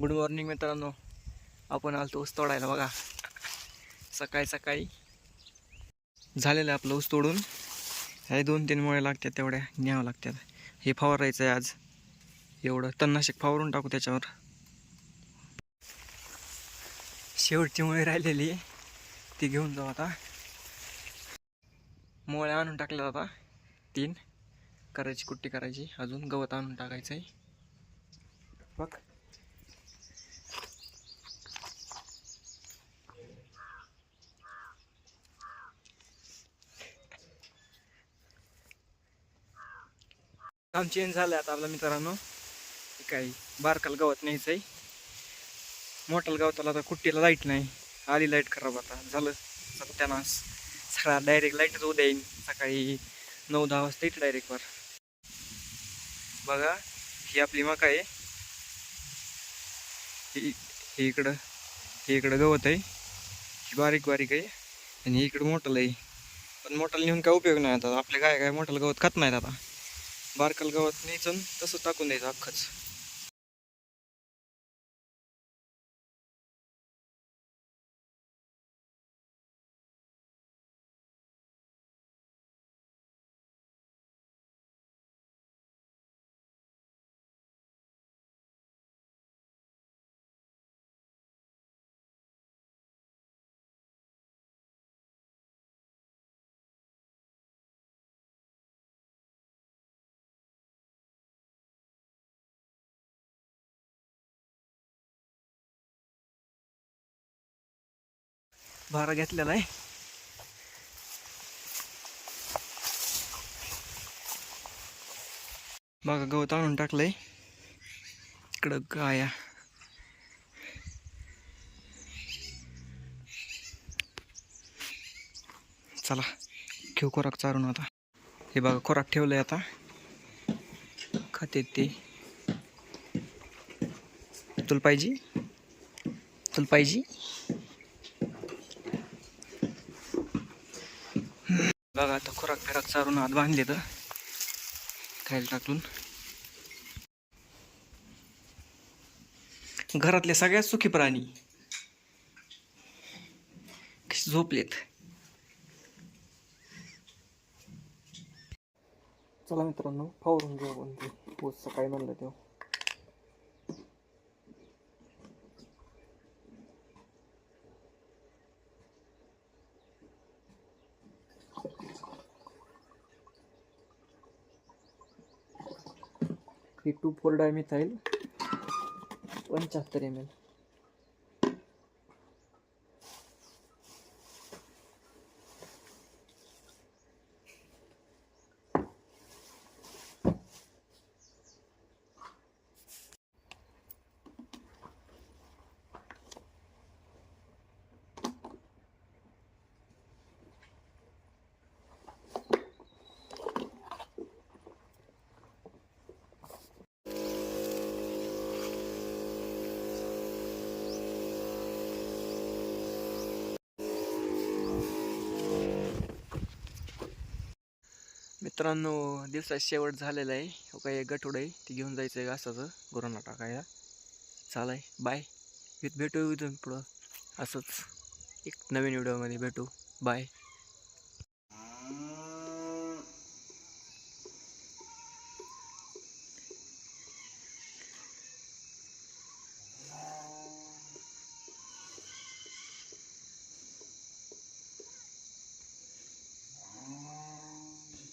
Good morning मित्रांनो. आपण आलतो ऊस तोडायला बघा. सकाळी सकाळी झालेलं आहे आपलं ऊस तोडून. हे दोन तीन मुळे लागतात तेवढ्या न्यावं लागतात. हे फवारायचं आहे आज. एवढं तणनाशक फवारून टाकू त्याच्यावर. शेवटची मुळे राहिलेली ती घेऊन जाऊ आता. मुळे आणून टाकल्या आता. तीन. करायची कुट्टी करायची. अजून गवत आणून टाकायचं आहे बघ. काम चेंज झालं आता आपल्या मित्रांनो. काही बारकाल गवत न्यायचं आहे मोठाल गवताला आता कुट्टीला लाइट नाही. आली लाइट खराब आता. झालं. त्यानं सकाळ डायरेक्ट लाईटच उद्या येईन. सकाळी नऊ दहा वाजता येते डायरेक्ट वर. बघा ही आपली मका आहे. ही इकडं हे इकडं गवत आहे. ही बारीक बारीक आहे. आणि हे इकडं मोठल आहे. पण मोठाला नेऊन काय उपयोग नाही आता. आपल्या काय काय मोठालं गवत खात नाहीत आता. बारकाल गवत न्यायचं तसं टाकून द्यायचं अख्खंच. भारा घेतलेला आहे. बघा गवत आणून टाकलंय. इकडं गाया. चला घेऊ खोराक चारून आता. हे बघा खोराक ठेवलंय आता. खाते ते. तुला पाहिजे? तुला पाहिजे? बघा आता खोराक फिराक चारून आत बांधले तर खायला टाकून. घरातले सगळ्यात सुखी प्राणी. झोपलेत. चला मित्रांनो फावरून घेऊ आपण ते. पोच सकाळी म्हणलं तेव्हा. ही टू फोर डायमिथाईल पंच्याहत्तर एम एल मित्रांनो दिवसात शेवट झालेला आहे. हो काही एक गठोड आहे. ती घेऊन जायचं आहे घासाचं. गुरांना टाकायला. चालाय बाय भेटू इथून पुढं. असंच. एक नवीन व्हिडिओमध्ये भेटू. बाय